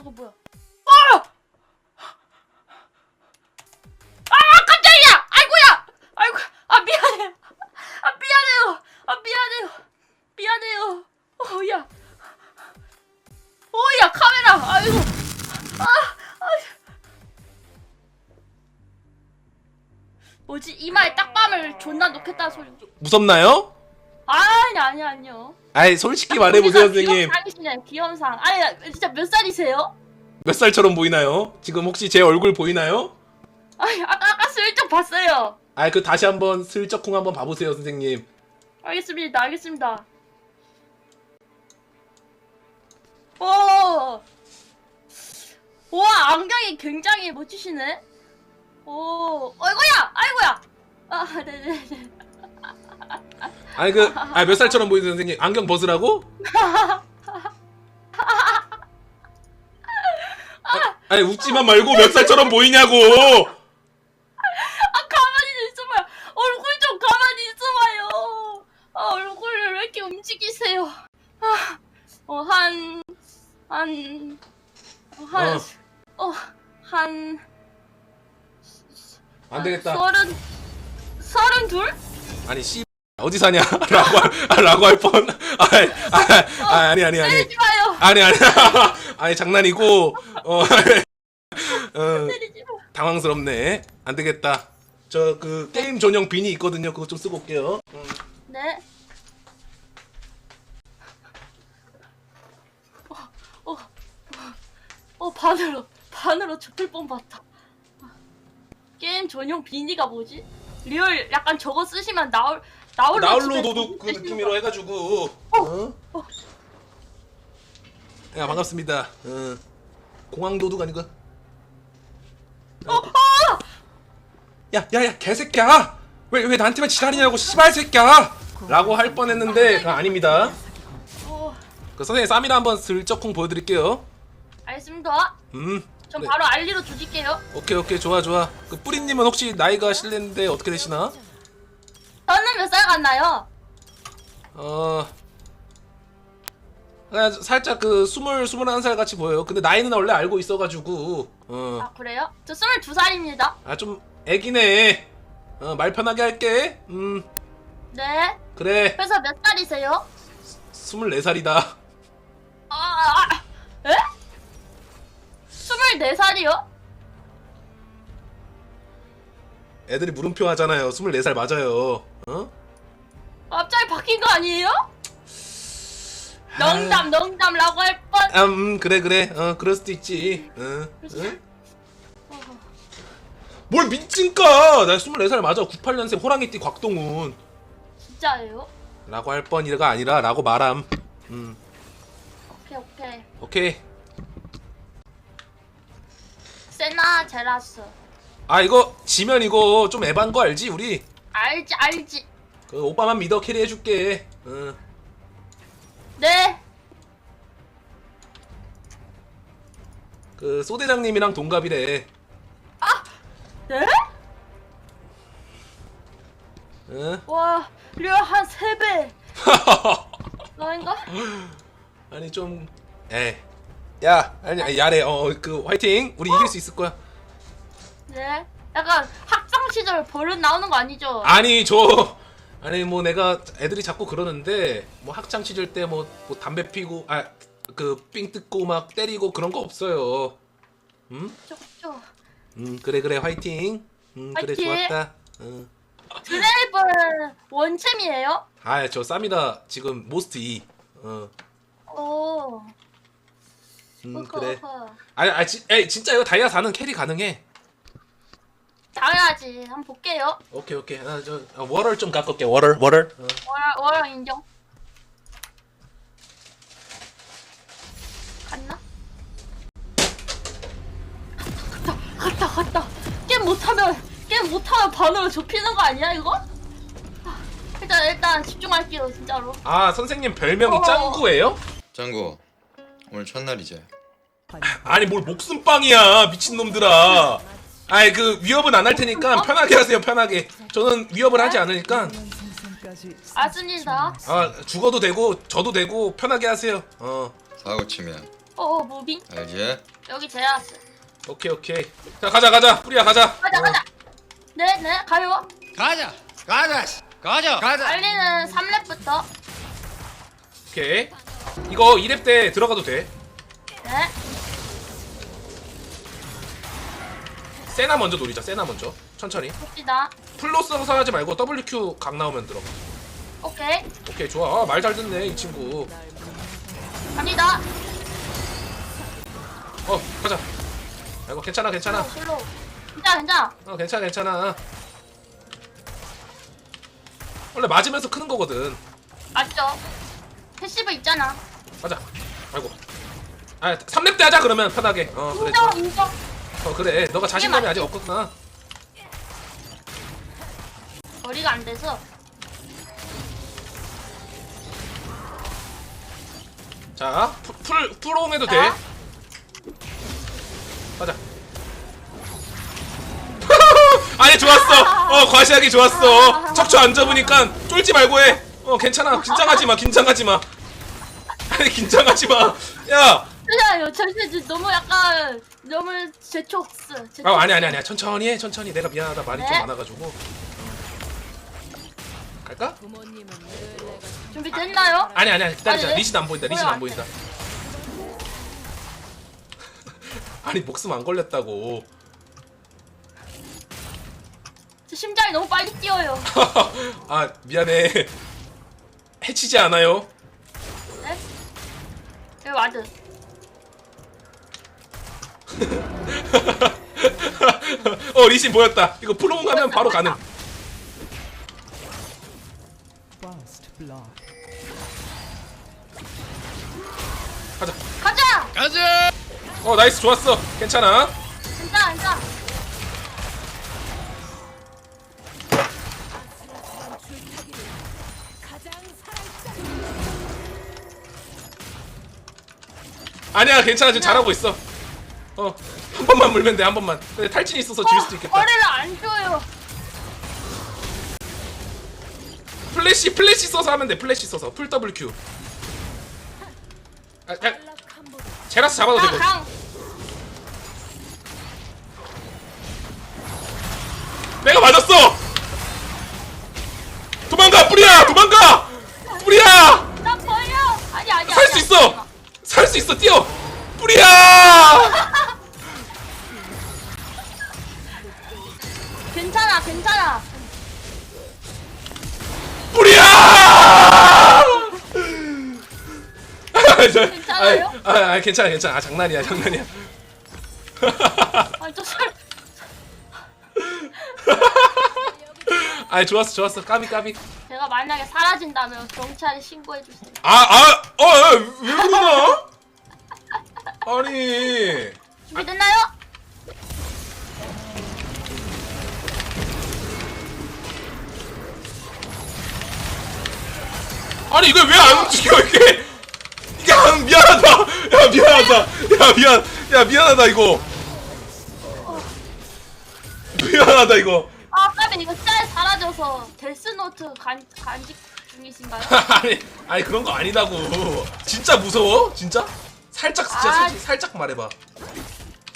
저거 뭐야? 아! 아 깜짝이야! 아이고야! 아이고 아 미안해요. 아 미안해요. 아 미안해요. 미안해요. 어야. 어야 카메라. 아이고. 아, 아. 뭐지 이마에 딱밤을 존나 놓겠다는 소리. 무섭나요? 아니 아니 아니요. 아이 솔직히 말해보세요 선생님 시네요 귀염상. 아니 진짜 몇 살이세요? 몇 살처럼 보이나요? 지금 혹시 제 얼굴 보이나요? 아니 아까 아까 슬쩍 봤어요. 아이 그 다시 한번 슬쩍쿵 한번 봐보세요 선생님 알겠습니다. 알겠습니다. 오, 와 안경이 굉장히 멋지시네. 오, 아이고야, 아이고야. 아, 네네네. 아니 그 아니 몇 살처럼 보이세요 선생님 안경 벗으라고? 아, 아니 웃지만 말고 몇 살처럼 보이냐고 아 가만히 있어봐요. 얼굴 좀 가만히 있어봐요. 아 얼굴을 왜 이렇게 움직이세요? 아, 어, 한, 한, 어, 한, 어, 한. 안 되겠다 서른, 서른 둘? 아니 씨 어디 사냐 라고 할, 아, 라고 할 뻔 아니, 아, 아, 아니 아니 아니 때리지 마요. 아니 아니 아니 장난이고 어, 어 때리지 마. 당황스럽네 안 되겠다 저 그 게임 전용 비니 있거든요 그거 좀 쓰고 올게요 음. 네. 어, 어, 어, 어, 반으로, 반으로 좁힐 뻔 봤다. 게임 전용 비니가 뭐지? 리얼 약간 저거 쓰시면 나올, 나홀로 집에 도둑 그 느낌으로 거. 해가지고 어? 야 반갑습니다 어. 공항 도둑 아니고 야야야 개새끼야 왜 왜 나한테만 지랄이냐고 씨발 새끼야 라고 할 뻔했는데 그거 아닙니다 어, 그 선생님 쌈이나 한번 슬쩍쿵 보여드릴게요 알겠습니다. 음 전 네. 바로 알리로 조질게요. 오케이 오케이 좋아 좋아 그 뿌리님은 혹시 나이가 실례인데 어떻게 되시나? 저는 몇 살 같나요? 어 그냥 살짝 그 스물 스물한 살 같이 보여요. 근데 나이는 원래 알고 있어가지고 아, 그래요? 저 22살입니다. 어아좀 애기네. 어 말 편하게 할게. 음 네. 그래 그래서 몇 살이세요? 스물네 살이다. 아, 아, 아, 에? 24살이요? 애들이 물음표 하잖아요. 스물네 살 맞아요. 어? 갑자기 바뀐 거 아니에요? 농담 농담라고 할 뻔. 아, 음 그래 그래 어 그럴 수도 있지. 응. 응? 뭘 미친까? 나 스물네 살 맞아. 98년생 호랑이띠 곽동훈. 진짜예요? 라고 할 뻔이가 아니라 라고 말함. 음 오케이 오케이. 오케이. 세나 제라스. 아 이거 지면 이거 좀 에반 거 알지 우리? 알지 알지. 그 오빠만 믿어 캐리 해줄게. 응. 네. 그 소대장님이랑 동갑이래. 네? 응? 와, 리얼 한 3배. 너인가? 아니 좀 에. 야 아니 아니, 야래 어 그 화이팅 우리 이길 수 있을 거야. 네. 약간 학 창 시절 버릇 나오는 거 아니죠? 아니 저 아니 뭐 내가 애들이 자꾸 그러는데 뭐 학창 시절 때뭐뭐 담배 피고 아 그 삥 뜯고 막 때리고 그런 거 없어요. 음? 쪽쪽. 음 그래 그래 화이팅. 음 그래 화이팅! 좋았다. 응. 드레이브는 원챔이에요? 아저 쌈이다 지금 모스트 2. 어. 오. 음 그래. 아니 아 지, 에이, 진짜 이거 다이아 4는 캐리 가능해. 당연하지. 한번 볼게요. 오케이 오케이. 아저 아, 워럴 좀 깎을게 워럴 워럴. 어. 월, 월 인정. 갔나? 갔다, 갔다, 갔다. 게임 못하면, 게임 못하면 반으로 좁히는 거 아니야, 이거? 아, 일단, 일단 집중할게요, 진짜로. 아 선생님 별명이 어. 짱구예요? 짱구 오늘 첫날이지 아니 뭘 목숨빵이야 미친 놈들아. 아이 그 위협은 안 할 테니까 편하게 하세요 편하게. 저는 위협을 하지 않으니까. 알습니다. 아 죽어도 되고 저도 되고 편하게 하세요. 어. 사고 치면. 어 무빙? 알지? 여기 제라스. 오케이 오케이. 자 가자 가자. 뿌리야 가자. 가자 어. 가자. 네네 가요. 가자. 가자 가자. 가자. 알리는 3렙부터. 오케이. 이거 2렙 때 들어가도 돼. 네 세나 먼저 노리자 세나 먼저. 천천히. 봅시다. 플로 써서 하지 말고 WQ 각 나오면 들어가. 오케이. 오케이 좋아. 말 잘 듣네 이 친구. 갑니다. 어 가자. 아이고 괜찮아 괜찮아. 슬로우 괜찮아 괜찮아. 어 괜찮아 괜찮아. 원래 맞으면서 크는 거거든. 맞죠. 패시브 있잖아. 가자. 아이고. 아 3렙 때 하자 그러면. 편하게. 어 그래. 인정 어 그래. 너가 자신감이. 아직 없구나. 거리가 안 돼서. 자 풀, 풀 풀옹 해도 돼. 자. 가자. 아니 좋았어. 어 과시하기 좋았어. 척추 안 접으니까 쫄지 말고 해어 괜찮아. 긴장하지 마. 긴장하지 마. 아니 긴장하지 마야 저 이제 너무 약간 너무 제촉스. 아 아니 아니 아니야. 천천히 해 천천히. 내가 미안하다. 말이 좀 네. 많아가지고. 갈까? 준비 됐나요? 아니 아니 아니 기다리자. 아니, 리신 안 보인다. 리신 안 보인다. 아니 목숨 안 걸렸다고. 저 심장이 너무 빨리 뛰어요. 아 미안해. 해치지 않아요? 네? 여기 와드 어 리신 보였다. 이거 프로몽 가면 바로 가능. 가자. 가자! 가자! 어 나이스. 좋았어. 괜찮아. 괜찮아 괜찮아. 아니야 괜찮아. 지금 잘하고 있어 어. 한 번만 물면 돼 한 번만. 근데 탈진 있어서 질 수도 있겠다. 거리를 안 줘요. 플래시 플래시 써서 하면 돼 플래시 써서. 풀 WQ 아, 야, 제라스 잡아도 강 되고. 강. 내가 맞았어! 도망가 뿌리야! 도망가! 뿌리야! 나 버려! 아니 아니 살 수 있어! 살 수 있어 뛰어! 뿌리야 괜찮아. 괜찮아 뿌리야! 아, 저- 괜찮아요? 아, 아, 아, 괜찮아 괜찮아. 아, 장난이야 장난이야. 아니 저살 아 좋았어 좋았어. 까비 까비. 제가 만약에 사라진다면 경찰에 신고해 주세요. 아 아어왜 그러나? 아니. 준비됐나요? 아니 이걸 왜 안 움직여 이게? 이게 안 미안하다. 야 미안하다. 야 미안 야 미안하다 이거. 미안하다 이거. 아 까비 이거 짤 사라져서 데스노트 간, 간직 중이신가요? 아니 아니 그런 거 아니다고. 진짜 무서워? 진짜? 살짝 진짜 아. 솔직히 살짝 말해봐.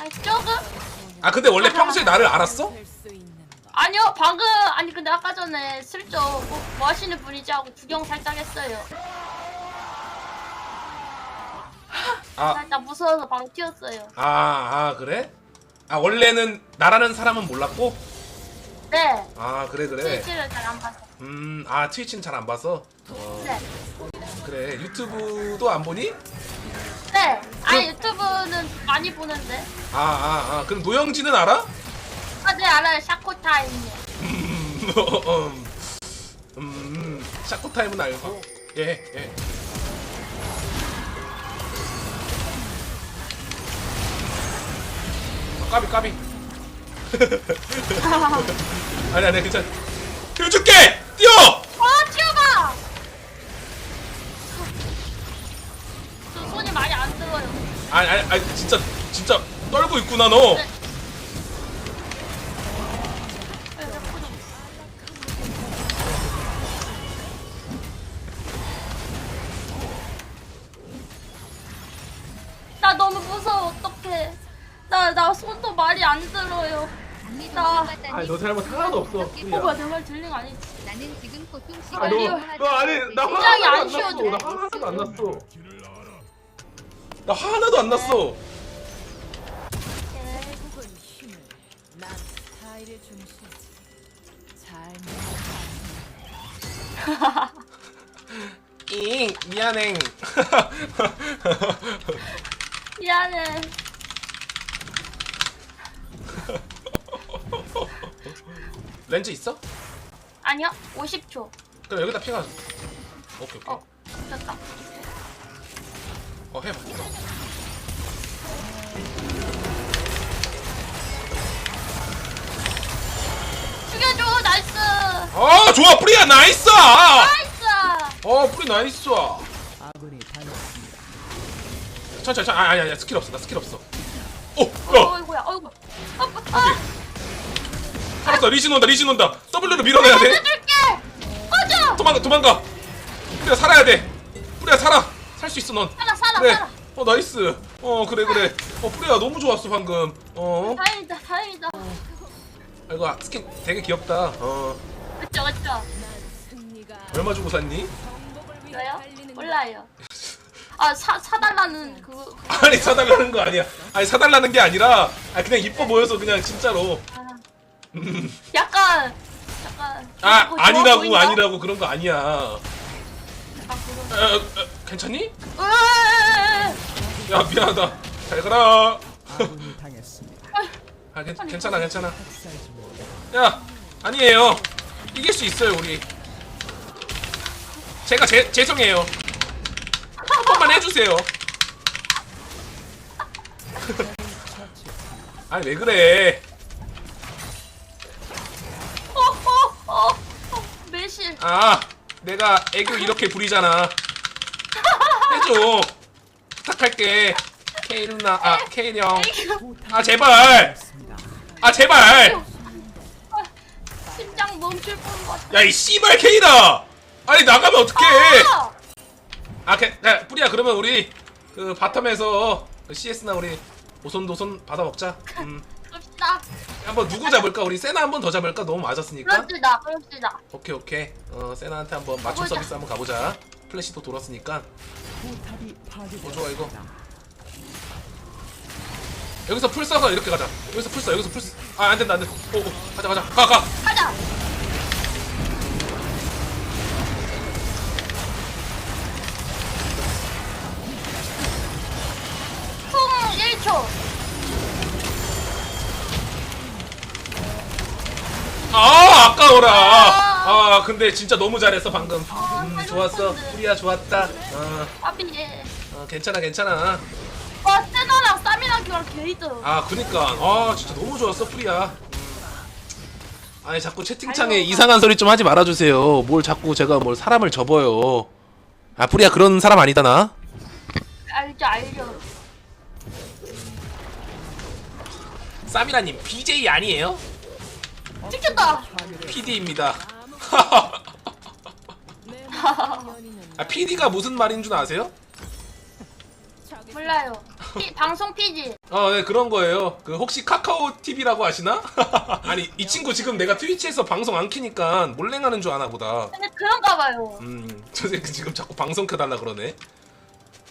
아니 조금? 아 근데 원래 평소에 나를 알았어 아니요 방금 아니 근데 아까 전에 슬쩍 뭐, 뭐 하시는 분이지 하고 구경 살짝 했어요. 아. 살짝 무서워서 바로 튀었어요. 아, 아 그래? 아 원래는 나라는 사람은 몰랐고? 네. 아 그래 그래. 트위치를 잘안 봐서. 음아 트위치는 잘 안 봐서? 어, 네 그래. 유튜브도 안 보니? 네. 아니 유튜브는 많이 보는데. 아 아 아. 그럼 노영진은 알아? 아네 알아요 샤코 타임 음, 음, 음 샤코 타임은 알고. 예 예. 아, 까비 까비. 아니 아니 괜찮아. 해줄게! 뛰어! 어 튀어봐! 저 손이 많이 안 들어요. 아니 아니 아니 진짜 진짜 떨고 있구나 너. 네. 네, 나, 나 손도 말이 안 들어요. 나- 아니, 너 잘못 하나도 없어. 오빠 내말 들린 거 아니지? 나는 지금 고통 아, 시간 너- 너 아니 나 화 굉장히 하나도 안안 났어. 쉬워져. 나화 하나도 안 났어. 나 화 하나도 안 났어. 난 중심이지 잘 잉 미안해. 미안해. 렌즈 있어? 아니요, 50초. 그럼 여기다 피가. 오케이 오케이. 어, 됐다. 어 해봐. 죽여줘, 나이스. 아 좋아 뿌리야 나이스. 나이스. 어 뿌리 나이스. 아군이 당했습니다. 천천히 천천히 아니 아니 스킬 없어 나 스킬 없어. 오 야. 어이구야, 어이구. 아, 아, 살았어 리신 온다 리신 온다 W로 밀어내야 돼. 꺼져. 도망가 도망가 뿌리야 살아야 돼 뿌리야 살아 살 수 있어 넌 살아, 살아, 그래 살아. 어 나이스 어 그래 그래 어 뿌리야 너무 좋았어 방금 어 다행이다, 다행이다. 이거 스킨 되게 귀엽다 어 그쵸, 그쵸. 얼마 주고 샀니? 저요? 몰라요. 아, 사, 사달라는 그, 아니 사달라는 거 아니야 아니 사달라는 게 아니라 아 그냥 이뻐 보여서 그냥 진짜로 약간, 약간. 아 좋아 아니라고 보인다? 아니라고 그런 거 아니야 아, 그거. 에, 에, 에, 괜찮니? 으으으으으. 야 미안하다 잘 가라 아군이 당했습니다. 아 괜, 괜찮아 괜찮아. 야 아니에요 이길 수 있어요 우리 제가 제, 죄송해요 한 번만 해주세요 아니 왜 그래 아 내가 애교 이렇게 부리잖아 해줘 부탁할게 케일 누나 아 케일 형아 제발. 아 제발 심장 멈출 뻔 같아. 야이 씨발 케이다 아니 나가면 어떡해 아! 아, 그, 야, 뿌리야 그러면 우리 그 바텀에서 그 CS나 우리 오손도손 받아 먹자. 음. 그럽시다. 한번 누구 잡을까? 우리 세나 한 번 더 잡을까? 너무 맞았으니까. 그럽시다. 그럽시다. 오케이 오케이. 어 세나한테 한번 맞춤 가보자. 서비스 한번 가보자. 플래시도 돌았으니까. 포탑이. 어, 좋아, 이거. 여기서 풀 써서 이렇게 가자. 여기서 풀 써. 여기서 풀 써. 아, 안 된다, 안 돼. 오, 오, 가자, 가자. 가, 가. 가자. 총 1초. 아, 아까워라. 아, 근데 진짜 너무 잘했어 방금. 음, 좋았어. 뿌리야 좋았다. 어, 아비 예. 어, 괜찮아, 괜찮아. 와 세나랑 쌈이랑 교랑 게이드. 아 그니까 아 진짜 너무 좋았어 프리야 아니 자꾸 채팅창에. 이상한 소리 좀 하지 말아주세요 뭘 자꾸 제가 뭘 사람을 접어요 아 프리야 그런 사람 아니다 나 알죠 알죠. 쌈이라님 BJ 아니에요? 찍혔다. PD입니다 아 PD가 무슨 말인 줄 아세요? 몰라요. 피, 방송 피지. 어, 네, 그런 거예요. 그 혹시 카카오 TV라고 아시나? 아니, 이 친구 지금 내가 트위치에서 방송 안 키니까 몰랭하는 줄 아나 보다. 근데 그런가 봐요. 음, 저 새끼 지금 자꾸 방송 켜달라 그러네.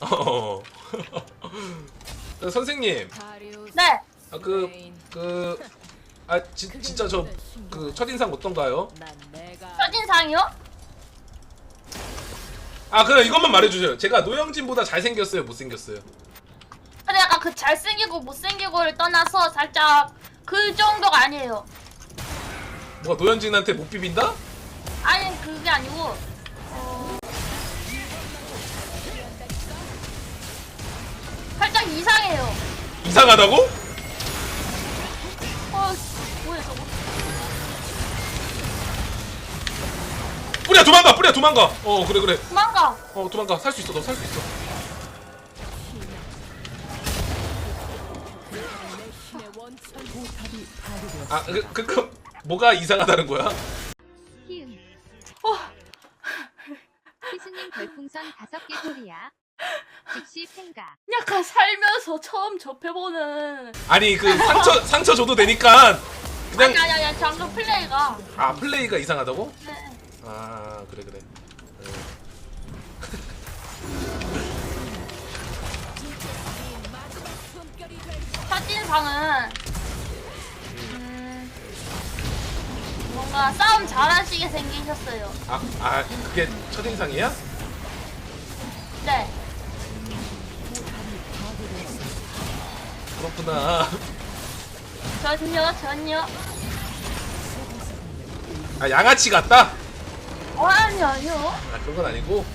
어. 선생님, 네. 아, 그, 그, 아, 지, 진짜 저, 그, 첫인상 어떤가요? 첫인상이요? 아, 그냥 이것만 말해주세요. 제가 노영진보다 잘생겼어요, 못생겼어요? 근데 약간 그 잘생기고 못생기고를 떠나서 살짝 그 정도가 아니에요. 뭐가 노영진한테 못 비빈다? 아니 그게 아니고 어... 살짝 이상해요. 이상하다고? 뿌리야, 도망가! 어, 그래, 그래. 도망가. 어, 도망가. 살 수 있어, 너 살 수 있어. 내 원천 포탑이 파괴되었습니다. 아, 그, 그, 그, 뭐가 이상하다는 거야? 키음 어 희수님 별풍선 다섯 개 소리야 즉시 팽가. 약간 살면서 처음 접해보는 아니 그 상처 상처 줘도 되니까 그냥 아니 아니 아니 방금 플레이가 아 플레이가 이상하다고? 네. 아 그래 그래. 어. 첫인상은 음, 뭔가 싸움 잘하시게 생기셨어요. 아, 아 그게 첫인상이야? 네. 그렇구나. 전요 전요. 아 양아치 같다? 어 아니요 아니요. 아 그런 건 아니고.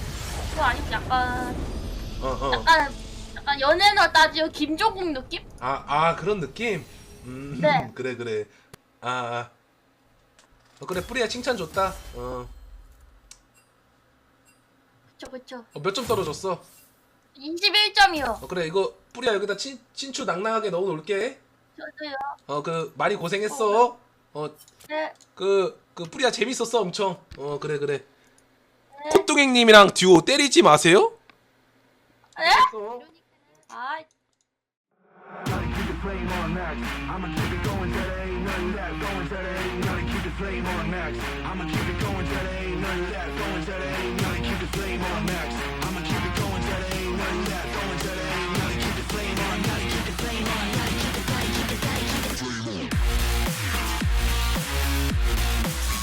그거 아니고 약간 어 어. 약간 약간 연애너 따지고 김종국 느낌? 아, 아 그런 느낌? 음, 네. 그래 그래. 아, 아. 어, 그래 뿌리야 칭찬 줬다. 어, 그쵸 그쵸. 어 몇 점 떨어졌어? 21점이요. 어 그래 이거 뿌리야 여기다 친 친추 낭낭하게 넣어 놓을게. 저도요. 어 그 많이 고생했어. 어 네. 그, 그 뿌리야 재밌었어 엄청. 어 그래 그래. 네. 콧둥이님이랑 듀오 때리지 마세요. 네? 아 keep the flame on max. I'ma keep it going till there ain't nothing left. Going till there ain't nothing. Keep the flame on max. I'ma keep it going till there ain't nothing left. Going till there ain't nothing. Keep the flame on max.